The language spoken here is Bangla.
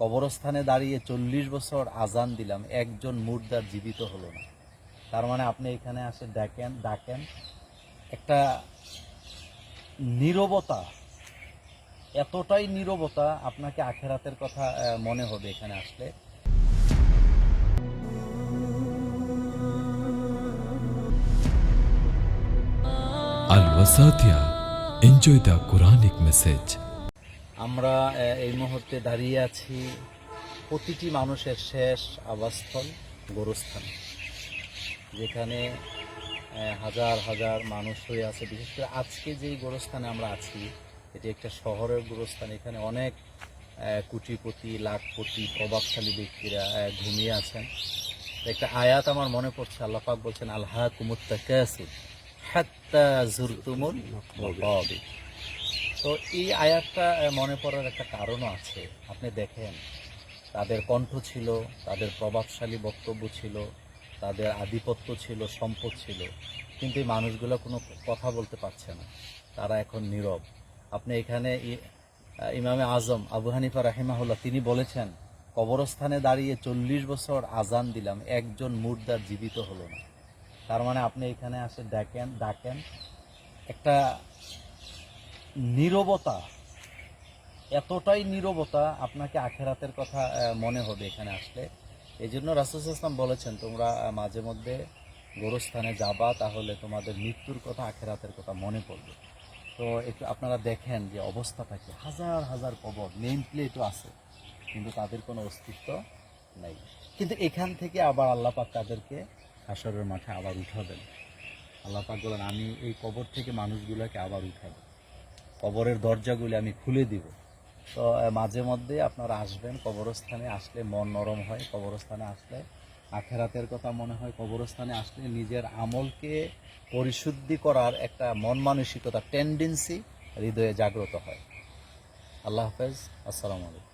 কবরস্থানে দাঁড়িয়ে চল্লিশ বছর আজান দিলাম, একজন মুর্দার জীবিত হলো না তার মানে আপনি এখানে আসে ডাকেন ডাকেন একটা নীরবতা, এতটাই নীরবতা আপনাকে আখেরাতের কথা মনে হবে এখানে আসলে Al Wasatia. Enjoy the Quranic message. আমরা এই মুহূর্তে দাঁড়িয়ে আছি প্রতিটি মানুষের শেষ আবাসস্থল গোরস্থান, যেখানে হাজার হাজার মানুষ হয়ে আছে। বিশেষ করে আজকে যেই গোরস্থানে আমরা আছি, এটি একটা শহরের গোরস্থান। এখানে অনেক কোটিপতি লাখপতি, প্রভাবশালী ব্যক্তিরা ঘুমিয়ে আছেন। একটা আয়াত আমার মনে পড়ছে, আল্লাহ পাক বলছেন আল্লাহ কুমুত্তাকাসুর হাত্তা জুরতুমুল তো এই আয়াতটা মনে পড়ার একটা কারণও আছে। আপনি দেখেন, তাদের কণ্ঠ ছিল, তাদের প্রভাবশালী বক্তব্য ছিল, তাদের আধিপত্য ছিল, সম্পদ ছিল, কিন্তু এই মানুষগুলো কোনো কথা বলতে পারছে না। তারা এখন নীরব। আপনি এখানে ইমামে আজম, আবু হানিফা রাহিমাহুল্লাহ, তিনি বলেছেন, কবরস্থানে দাঁড়িয়ে চল্লিশ বছর আজান দিলাম, একজন মুর্দার জীবিত হলো না। তার মানে আপনি এখানে আসে ডাকেন ডাকেন, একটা নীরবতা। এতটাই নীরবতা আপনাকে আখেরাতের কথা মনে হবে এখানে আসলে এই জন্য রাসুল ইসলাম বলেছেন, তোমরা মাঝে মধ্যে গোরস্থানে যাবা, তাহলে তোমাদের মৃত্যুর কথা আখেরাতের কথা মনে পড়বে। তো একটু আপনারা দেখেন যে অবস্থাটা কি। হাজার হাজার কবর, নেম প্লেটও আছে, কিন্তু তাদের কোনো অস্তিত্ব নেই। কিন্তু এখান থেকে আবার আল্লাহ পাক তাদেরকে হাসরের মাঠে আবার উঠাবেন। আল্লাহ পাক বলেন, আমি এই কবর থেকে মানুষগুলোকে আবার উঠাবো। কবরের দরজাগুলি আমি খুলে দিব। তো মাঝে মধ্যে আপনারা আসবেন, কবরস্থানে আসলে মন নরম হয়, কবরস্থানে আসলে আখেরাতের কথা মনে হয়, কবরস্থানে আসলে নিজের আমলকে পরিশুদ্ধি করার একটা মন মানসিকতা টেন্ডেন্সি হৃদয়ে জাগ্রত হয়। আল্লাহ হাফেজ, আসসালামু আলাইকুম।